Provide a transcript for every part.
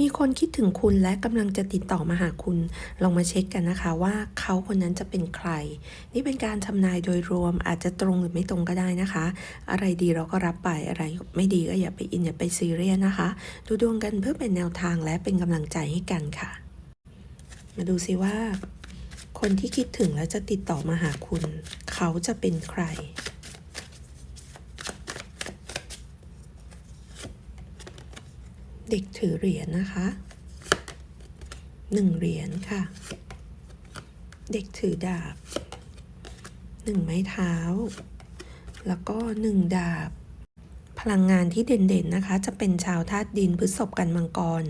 มีคนคิดถึงคุณและกำลังจะติดต่อมาหาคุณ ลองมาเช็คกันนะคะว่าเขาคนนั้นจะเป็นใคร นี่เป็นการทำนายโดยรวมอาจจะตรงหรือไม่ตรงก็ได้นะคะ อะไรดีเราก็รับไปอะไรไม่ดีก็อย่าไปอินอย่าไปซีเรียสนะคะ ดูดวงกันเพื่อเป็นแนวทางและเป็นกำลังใจให้กันค่ะ มาดูซิว่า คนที่คิดถึงแล้วจะติดต่อมาหาคุณ เขาจะเป็นใคร เด็กถือเหรียญนะคะหนึ่งเหรียญค่ะ เด็กถือดาบหนึ่งไม้เท้า แล้วก็หนึ่งดาบ พลังงานที่เด่นๆนะคะ จะเป็นชาวธาตุดินพฤษภกันมังกร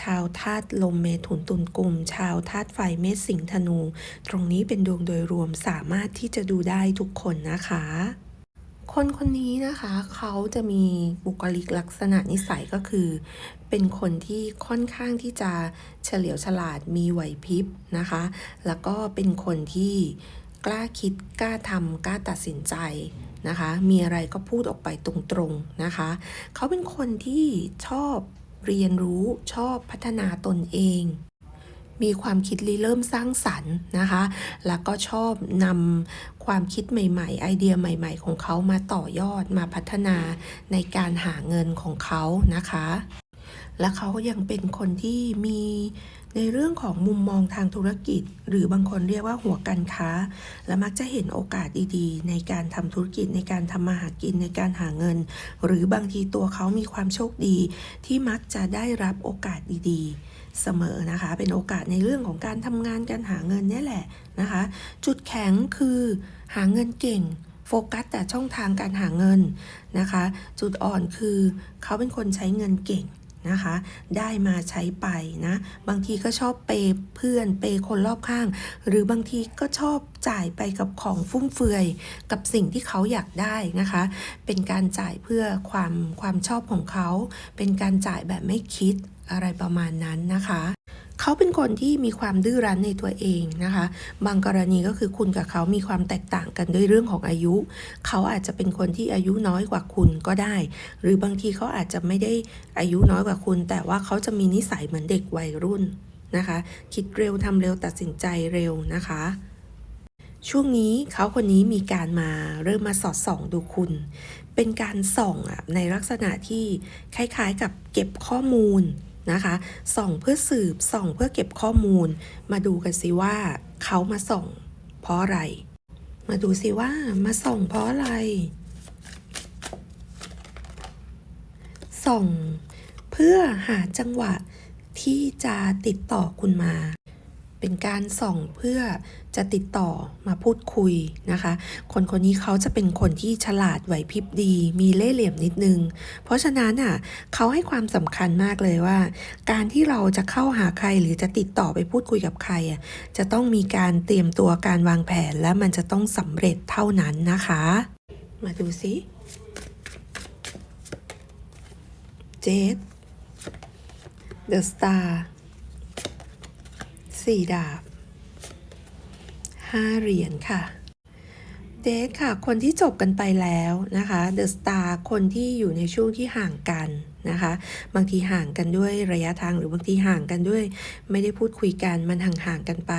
ชาวธาตุลมเมถุนตุลกลุ่ม ชาวธาตุไฟเมษสิงธนู ตรงนี้เป็นดวงโดยรวมสามารถที่จะดูได้ทุกคนนะคะ คนคนนี้นะคะเขาจะมีบุคลิกลักษณะนิสัยก็คือ เป็นคนที่ค่อนข้างที่จะเฉลียวฉลาดมีไหวพริบนะคะ แล้วก็เป็นคนที่กล้าคิดกล้าทำกล้าตัดสินใจนะคะ มีอะไรก็พูดออกไปตรงๆนะคะ เขาเป็นคนที่ชอบเรียนรู้ชอบพัฒนาตนเอง มีความคิดริเริ่มสร้างสรรค์นะคะ แล้วก็ชอบนำความคิดใหม่ๆ ไอเดียใหม่ๆ ของเขามาต่อยอดมาพัฒนาในการหาเงินของเขานะคะ และเขายังเป็นคนที่มีในเรื่องของมุมมองทางธุรกิจ หรือบางคนเรียกว่าหัวการค้า และมักจะเห็นโอกาสดีๆ ในการทำธุรกิจในการทำมาหากินในการหาเงิน หรือบางทีตัวเขามีความโชคดีที่มักจะได้รับโอกาสดีๆ เสมอนะคะ เป็นโอกาสในเรื่องของการทำงานการหาเงินเนี่ยแหละนะคะ จุดแข็งคือหาเงินเก่งโฟกัสแต่ช่องทางการหาเงินนะคะ จุดอ่อนคือเขาเป็นคนใช้เงินเก่ง นะคะ ได้มาใช้ไปนะ บางทีก็ชอบเปยเพื่อนเปยคนรอบข้าง หรือบางทีก็ชอบจ่ายไปกับของฟุ่มเฟือย กับสิ่งที่เขาอยากได้นะคะ เป็นการจ่ายเพื่อความความชอบของเขา เป็นการจ่ายแบบไม่คิดอะไรประมาณนั้นนะคะ เขาเป็นคนที่มีความดื้อรั้นในตัวเองนะคะ บางกรณีก็คือคุณกับเขามีความแตกต่างกันด้วยเรื่องของอายุ เขาอาจจะเป็นคนที่อายุน้อยกว่าคุณก็ได้ หรือบางทีเขาอาจจะไม่ได้อายุน้อยกว่าคุณ แต่ว่าเขาจะมีนิสัยเหมือนเด็กวัยรุ่นนะคะ คิดเร็วทำเร็วตัดสินใจเร็วนะคะช่วงนี้เขาคนนี้มีการมาเริ่มมาสอดส่องดูคุณ เป็นการส่องอะในลักษณะที่คล้ายๆกับเก็บข้อมูล นะคะส่องเพื่อสืบส่องเพื่อเก็บข้อมูล มาดูกันสิว่าเขามาส่อง เพราะอะไร มาดูสิว่ามาส่องเพราะอะไร ส่อง เพื่อหาจังหวะที่จะติดต่อคุณมา เป็นการส่องเพื่อ จะติดต่อมาพูดคุยนะคะ คนคนนี้เขาจะเป็นคนที่ฉลาดไหวพริบดี มีเล่ห์เหลี่ยมนิดนึง เพราะฉะนั้นอะเขาให้ความสำคัญมากเลยว่า การที่เราจะเข้าหาใครหรือจะติดต่อไปพูดคุยกับใครอะจะต้องมีการเตรียมตัวการวางแผนและมันจะต้องสำเร็จเท่านั้นนะคะ มาดูสิเจด The Star สี่ดาบ ห้าเหรียญค่ะเดทค่ะ คนที่จบกันไปแล้วนะคะ The Star คนที่อยู่ในช่วงที่ห่างกันนะคะ บางทีห่างกันด้วยระยะทางหรือบางทีห่างกันด้วย ไม่ได้พูดคุยกันมันห่างๆกันไป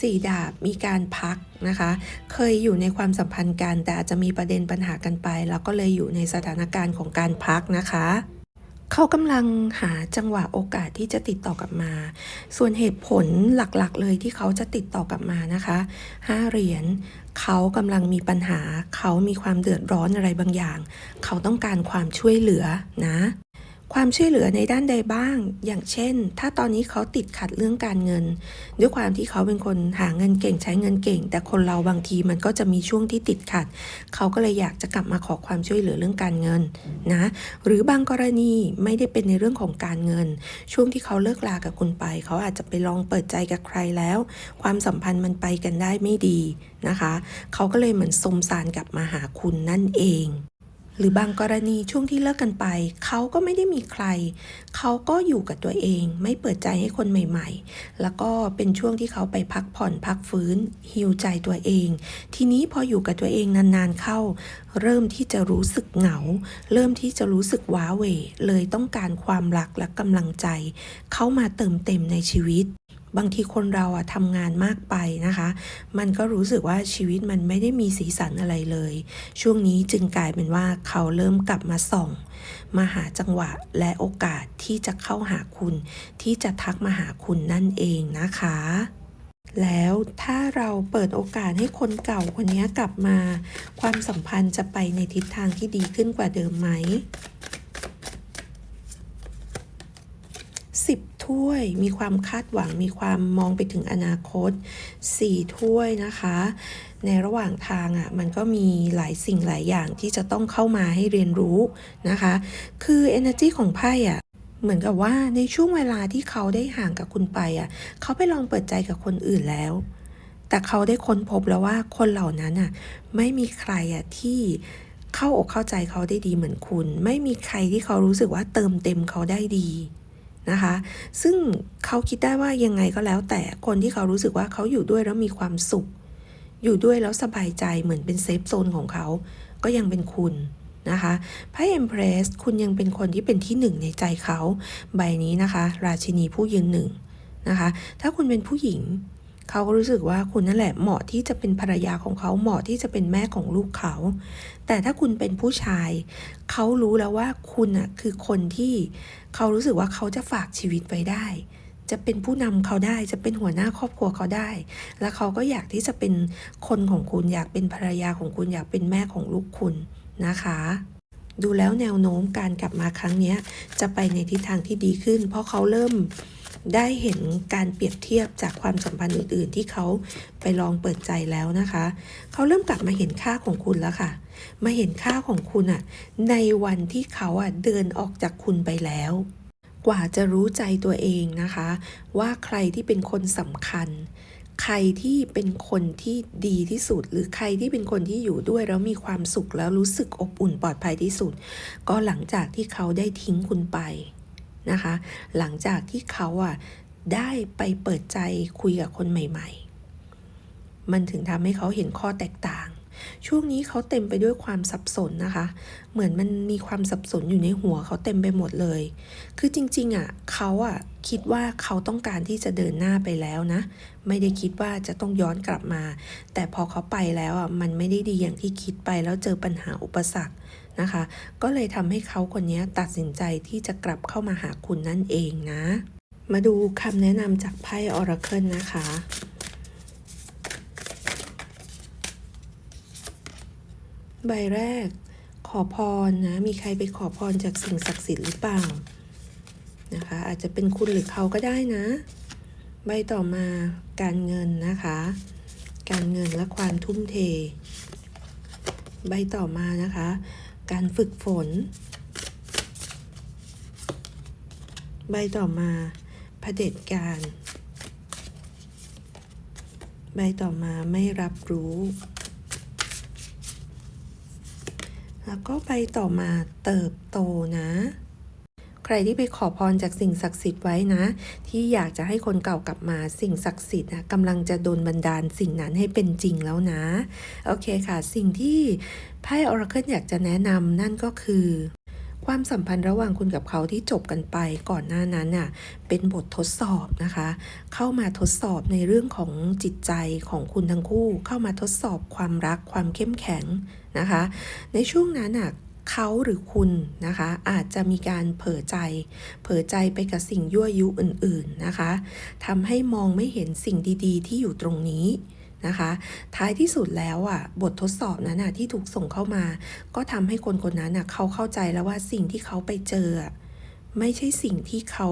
สี่ดาบมีการพักนะคะ เคยอยู่ในความสัมพันธ์กันแต่อาจจะมีประเด็นปัญหากันไป แล้วก็เลยอยู่ในสถานการณ์ของการพักนะคะ เขากำลังหาจังหวะโอกาสที่จะติดต่อกลับมา ส่วนเหตุผลหลักๆ เลยที่เขาจะติดต่อกลับมานะคะห้าเหรียญเขากำลังมีปัญหา เขามีความเดือดร้อนอะไรบางอย่าง เขาต้องการความช่วยเหลือนะ ความช่วยเหลือในด้านใดบ้าง อย่างเช่น ถ้าตอนนี้เขาติดขัดเรื่องการเงิน ด้วยความที่เขาเป็นคนหาเงินเก่งใช้เงินเก่ง แต่คนเราบางทีมันก็จะมีช่วงที่ติดขัด เขาก็เลยอยากจะกลับมาขอความช่วยเหลือเรื่องการเงินนะ หรือบางกรณีไม่ได้เป็นในเรื่องของการเงิน ช่วงที่เขาเลิกลากับคุณไป เขาอาจจะไปลองเปิดใจกับใครแล้ว ความสัมพันธ์มันไปกันได้ไม่ดีนะคะ เขาก็เลยเหมือนสมสารกลับมาหาคุณนั่นเอง หรือบางกรณีช่วงที่เลิกกันไป เขาก็ไม่ได้มีใคร เขาก็อยู่กับตัวเอง ไม่เปิดใจให้คนใหม่ ๆ แล้วก็เป็นช่วงที่เขาไปพักผ่อนพักฟื้นฮิวใจตัวเอง ทีนี้พออยู่กับตัวเองนานๆเข้า เริ่มที่จะรู้สึกเหงา เริ่มที่จะรู้สึกว้าเหวเลยต้องการความรักและกำลังใจ เข้ามาเติมเต็มในชีวิต บางทีคนเราอะทำงานมากไปนะคะ มันก็รู้สึกว่าชีวิตมันไม่ได้มีสีสันอะไรเลย ช่วงนี้จึงกลายเป็นว่าเขาเริ่มกลับมาส่อง มาหาจังหวะและโอกาสที่จะเข้าหาคุณ ที่จะทักมาหาคุณนั่นเองนะคะแล้วถ้าเราเปิดโอกาสให้คนเก่าคนนี้กลับมา ความสัมพันธ์จะไปในทิศทางที่ดีขึ้นกว่าเดิมไหม สิบ ถ้วย มีความคาดหวัง มีความมองไปถึงอนาคตสี่ถ้วยนะคะ ในระหว่างทางอะ่ะมันก็มีหลายสิ่งหลายอย่างที่จะต้องเข้ามาให้เรียนรู้นะคะ คือ energy ของไพ่อะเหมือนกับว่าในช่วงเวลาที่เขาได้ห่างกับคุณไปอะเขาไปลองเปิดใจกับคนอื่นแล้ว แต่เขาได้ค้นพบแล้วว่าคนเหล่านั้นอะไม่มีใครอะที่เข้าอกเข้าใจเขาได้ดีเหมือนคุณ ไม่มีใครที่เขารู้สึกว่าเติมเต็มเขาได้ดี นะคะ ซึ่งเขาคิดได้ว่ายังไงก็แล้ว แต่คนที่เขารู้สึกว่าเขาอยู่ด้วยแล้วมีความสุข อยู่ด้วยแล้วสบายใจเหมือนเป็นเซฟโซนของเขา ก็ยังเป็นคุณนะคะไพ่เอ็มเพรสคุณยังเป็นคนที่เป็นที่หนึ่งในใจเขา ใบนี้นะคะ ราชินีผู้ยืนหนึ่งนะคะ ถ้าคุณเป็นผู้หญิง เขาก็รู้สึกว่าคุณนั่นแหละเหมาะที่จะเป็นภรรยาของเขาเหมาะที่จะเป็นแม่ของลูกเขา แต่ถ้าคุณเป็นผู้ชาย เขารู้แล้วว่าคุณอะคือคนที่เขารู้สึกว่าเขาจะฝากชีวิตไว้ได้ จะเป็นผู้นำเขาได้จะเป็นหัวหน้าครอบครัวเขาได้ แล้วเขาก็อยากที่จะเป็นคนของคุณอยากเป็นภรรยาของคุณอยากเป็นแม่ของลูกคุณนะคะดูแล้วแนวโน้มการกลับมาครั้งนี้จะไปในทิศทางที่ดีขึ้น เพราะเขาเริ่ม ได้เห็นการเปรียบเทียบจากความสัมพันธ์อื่น ๆ ที่เขาไปลองเปิดใจแล้วนะคะ เขาเริ่มกลับมาเห็นค่าของคุณแล้วค่ะ มาเห็นค่าของคุณอะในวันที่เขาอะเดินออกจากคุณไปแล้ว กว่าจะรู้ใจตัวเองนะคะ ว่าใครที่เป็นคนสำคัญใครที่เป็นคนที่ดีที่สุด หรือใครที่เป็นคนที่อยู่ด้วยแล้วมีความสุขแล้วรู้สึกอบอุ่นปลอดภัยที่สุด ก็หลังจากที่เขาได้ทิ้งคุณไป นะคะ หลังจากที่เขาอะได้ไปเปิดใจคุยกับคนใหม่ ๆ มันถึงทำให้เขาเห็นข้อแตกต่าง ช่วงนี้เขาเต็มไปด้วยความสับสนนะคะ เหมือนมันมีความสับสนอยู่ในหัวเขาเต็มไปหมดเลย คือจริงๆอะเขาอะคิดว่าเขาต้องการที่จะเดินหน้าไปแล้วนะ ไม่ได้คิดว่าจะต้องย้อนกลับมา แต่พอเขาไปแล้วอะมันไม่ได้ดีอย่างที่คิดไปแล้วเจอปัญหาอุปสรรค นะคะ ก็เลยทำให้เขาคนนี้ตัดสินใจที่จะกลับเข้ามาหาคุณนั่นเองนะ มาดูคำแนะนำจากไพ่ออราเคิลนะคะใบแรก ขอพรนะ มีใครไปขอพรจากสิ่งศักดิ์สิทธิ์หรือเปล่านะคะ อาจจะเป็นคุณหรือเขาก็ได้นะ ใบต่อมาการเงินนะคะ การเงินและความทุ่มเท ใบต่อมานะคะ การฝึกฝน ใบต่อมาเผด็จการ ใบต่อมาไม่รับรู้ แล้วก็ใบต่อมาเติบโตนะ ใครที่ไปขอพรจากสิ่งศักดิ์สิทธิ์ไว้นะ ที่อยากจะให้คนเก่ากลับมาสิ่งศักดิ์สิทธิ์นะกำลังจะโดนบันดาลสิ่งนั้นให้เป็นจริงแล้วนะ โอเคค่ะ สิ่งที่ไพ่ออราเคิลอยากจะแนะนำนั่นก็คือความสัมพันธ์ระหว่างคุณกับเขาที่จบกันไปก่อนหน้านั้นน่ะเป็นบททดสอบนะคะ เข้ามาทดสอบในเรื่องของจิตใจของคุณทั้งคู่ เข้ามาทดสอบความรักความเข้มแข็งนะคะ ในช่วงนั้นน่ะ เขาหรือคุณนะคะ อาจจะมีการเผลอใจ เผลอใจไปกับสิ่งยั่วยุอื่น ๆนะคะทำให้มองไม่เห็นสิ่งดีๆ ที่อยู่ตรงนี้นะคะ ท้ายที่สุดแล้วอะบททดสอบนั้นอะที่ถูกส่งเข้ามา ก็ทำให้คนคนนั้นอะเขาเข้าใจแล้วว่าสิ่งที่เขาไปเจออะไม่ใช่สิ่งที่เขา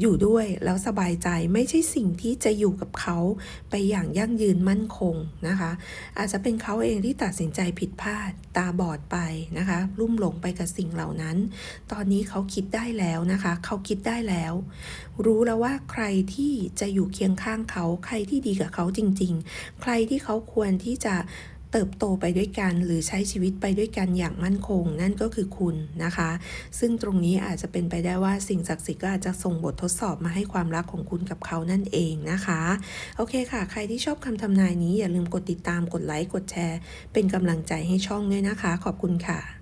อยู่ด้วยแล้วสบายใจไม่ใช่สิ่งที่จะอยู่กับเขาไปอย่างยั่งยืนมั่นคงนะคะ อาจจะเป็นเขาเองที่ตัดสินใจผิดพลาดตาบอดไปนะคะลุ่มหลงไปกับสิ่งเหล่านั้น ตอนนี้เขาคิดได้แล้วนะคะ เขาคิดได้แล้ว รู้แล้วว่าใครที่จะอยู่เคียงข้างเขา ใครที่ดีกับเขาจริง ๆ ใครที่เขาควรที่จะ เติบโตไปด้วยกัน หรือใช้ชีวิตไปด้วยกันอย่างมั่นคง นั่นก็คือคุณนะคะ ซึ่งตรงนี้อาจจะเป็นไปได้ว่าสิ่งศักดิ์สิทธิ์ก็อาจจะส่งบททดสอบมาให้ความรักของคุณกับเขานั่นเองนะคะ โอเคค่ะ ใครที่ชอบคำทำนายนี้อย่าลืมกดติดตามกดไลค์กดแชร์ เป็นกำลังใจให้ช่องด้วยนะคะ ขอบคุณค่ะ